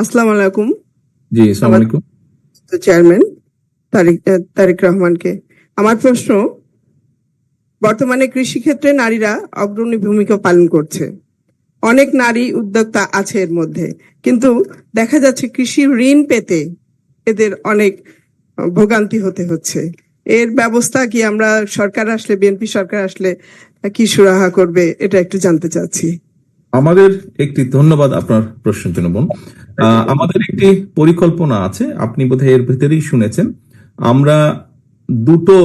আসসালামু আলাইকুম। জি আসসালামু আলাইকুম। চেয়ারম্যান তারিক তারেক রহমানকে। আমার প্রশ্ন বর্তমানে কৃষিক্ষেত্রে নারীরা অগ্রণী ভূমিকা পালন করছে। অনেক নারী উদ্যোক্তা আছে এর মধ্যে কিন্তু দেখা যাচ্ছে কৃষি ঋণ পেতে এদের অনেক ভোগান্তি হতে হচ্ছে। এর ব্যবস্থা কি আমরা সরকার আসলে বিএনপি সরকার আসলে কি সুরাহা করবে এটা একটু জানতে চাচ্ছি। আমাদের একটি ধন্যবাদ আপনার প্রশ্নের জন্য বোন। আমাদের একটি পরিকল্পনা আছে আপনি বোধহয় এর ভিতরেই শুনেছেন। আমরা দুটো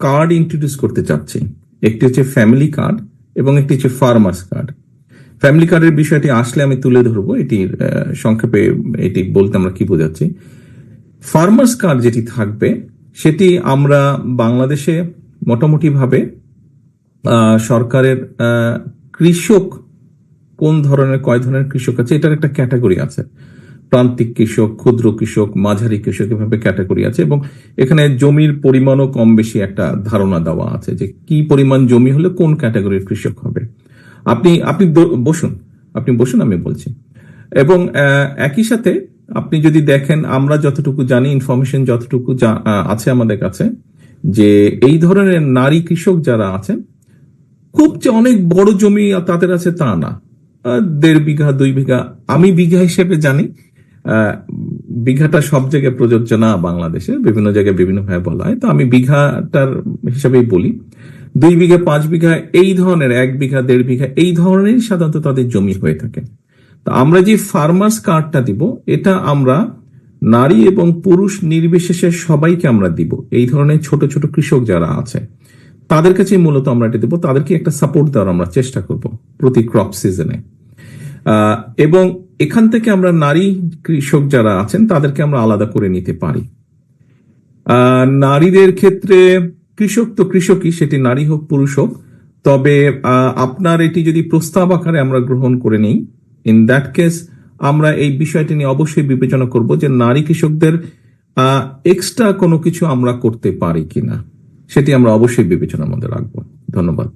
কার্ড ইন্ট্রোডিউস করতে চাচ্ছি। একটি হচ্ছে ফ্যামিলি কার্ড এবং একটি হচ্ছে ফার্মার্স কার্ড ফ্যামিলি কার্ডের বিষয়টি আসলে আমি তুলে ধরবো এটির সংক্ষেপে এটি বলতে আমরা কি বোঝাচ্ছি। ফার্মার্স কার্ড যেটি থাকবে সেটি আমরা বাংলাদেশে মোটামুটি ভাবে আহ, সরকারের আহ, কৃষক কোন ধরনের, কয় ধরনের কৃষক আছে, এটার একটা ক্যাটাগরি আছে। প্রান্তিক কৃষক, ক্ষুদ্র কৃষক, মাঝারি কৃষক, এভাবে ক্যাটাগরি আছে এবং এখানে জমির পরিমাণও কম বেশি একটা ধারণা দেওয়া আছে যে কি পরিমাণ জমি হলে কোন ক্যাটাগরির কৃষক হবে। আপনি আপনি বসুন আপনি বসুন, আমি বলছি। এবং একই সাথে আপনি যদি দেখেন, আমরা যতটুকু জানি, ইনফরমেশন যতটুকু আছে আমাদের কাছে, যে এই ধরনের নারী কৃষক যারা আছেন, খুব যে অনেক বড় জমি তাদের আছে তা না। দেড় বিঘা, দুই বিঘা, আমি বিঘা হিসেবে জানি বিঘাটা সব জায়গায় প্রযোজ্য না বাংলাদেশে, বিভিন্ন জায়গায় বিভিন্ন ভাবে বলা হয়। তো আমি বিঘাটার হিসাবেই বলি। দুই বিঘা, পাঁচ বিঘা, এই ধরনের, এক বিঘা, দেড় বিঘা, এই ধরনের সাধারণত তাদের জমি হয়ে থাকে। তো আমরা যে ফার্মার্স কার্ডটা দিব, এটা আমরা নারী এবং পুরুষ নির্বিশেষে সবাইকে আমরা দিব। এই ধরনের ছোট ছোট কৃষক যারা আছে, তাদের কাছে মূলত আমরা এটা দেবো। তাদেরকে একটা সাপোর্ট দেওয়ার আমরা চেষ্টা করব প্রতি ক্রপ সিজনে এবং এখান থেকে আমরা নারী কৃষক যারা আছেন, তাদেরকে আমরা আলাদা করে নিতে পারি। নারীদের ক্ষেত্রে কৃষক তো কৃষকই, সেটি নারী হোক, পুরুষ হোক। তবে আপনার এটি যদি প্রস্তাব আকারে আমরা গ্রহণ করে নিই ইন দ্যাট কেস আমরা এই বিষয়টি নিয়ে অবশ্যই বিবেচনা করব যে নারী কৃষকদের এক্সট্রা কোনো কিছু আমরা করতে পারি কিনা। সেটি আমরা অবশ্যই বিবেচনার মধ্যে রাখব। ধন্যবাদ।